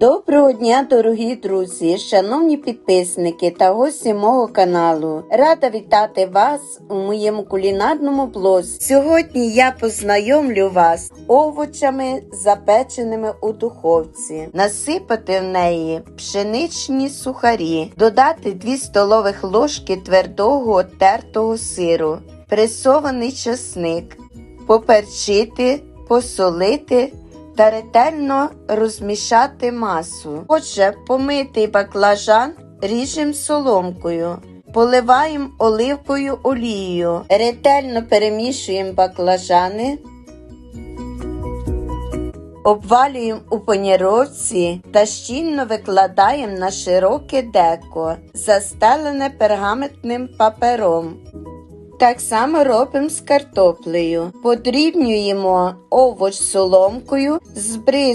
Доброго дня, дорогі друзі, шановні підписники та гості мого каналу. Рада вітати вас у моєму кулінарному блозі. Сьогодні я познайомлю вас овочами, запеченими у духовці, насипати в неї пшеничні сухарі, додати 2 столових ложки твердого тертого сиру, пресований часник, поперчити, посолити та ретельно розмішати масу. Отже, помитий баклажан ріжемо соломкою. Поливаємо оливкою олією, ретельно перемішуємо баклажани, обвалюємо у паніровці та щільно викладаємо на широке деко, застелене пергаментним папером. Так само робимо з картоплею. Подрібнюємо овоч соломкою, збризкуємо